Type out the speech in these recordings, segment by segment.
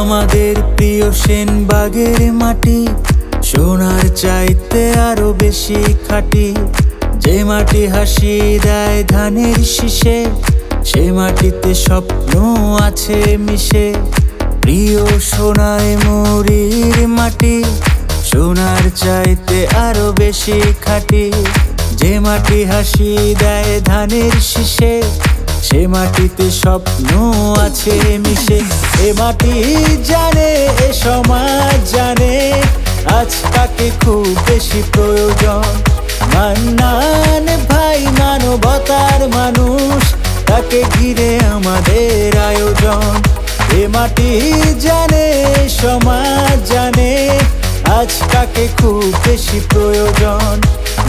আমাদের প্রিয় সেনবাগের মাটি, সোনার চাইতে আরও বেশি খাটি। যে মাটি হাসি দেয় ধানের শীষে, সে মাটিতে স্বপ্ন আছে মিশে। প্রিয় সোনায় মরির মাটি, সোনার চাইতে আরও বেশি খাটি। যে মাটি হাসি দেয় ধানের শীষে সে মাটিতে স্বপ্ন আছে মিশে, এ মাটি জানে, এ সমাজ জানে। আজ তাকে খুব বেশি প্রয়োজন। মান্নান ভাই মানবতার মানুষ, তাকে ঘিরে আমাদের আয়োজন। এ মাটি জানে সমাজ জানে, আজ তাকে খুব বেশি প্রয়োজন।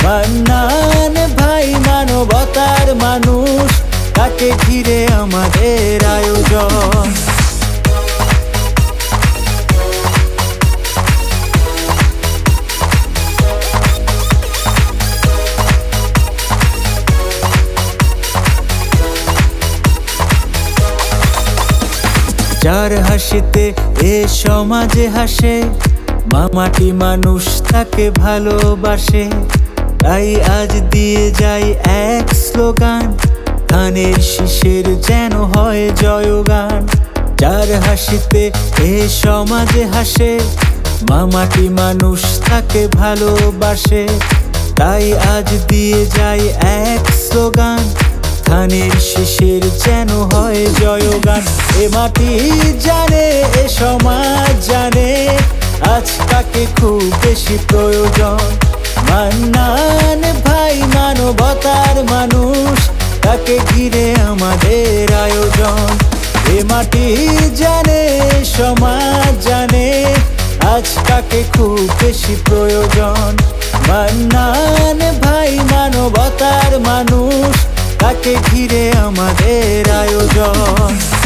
মান্নান তাকে ঘিরে আমাদের আয়োজন। যার হাসিতে এ সমাজে হাসে, মামাটি মানুষ তাকে ভালোবাসে। তাই আজ দিয়ে যাই এক স্লোগান ধানের শীষের যেন হয় জয়গান। যার হাসিতে এ সমাজে হাসে, মামাটি মানুষ তাকে ভালোবাসে। তাই আজ দিয়ে যাই এক স্লোগান ধানের শিশির যেন হয় জয়গান। এ মাটি জানে, এ সমাজ জানে, আজ তাকে খুব বেশি প্রয়োজন। মান্নান ভাই মানবতার মানুষ তাকে ঘিরে আমাদের আয়োজন। এ মাটি জানে, সমাজ জানে, আজ তাকে খুব বেশি প্রয়োজন। মান্নান ভাই মানবতার মানুষ, তাকে ঘিরে আমাদের আয়োজন।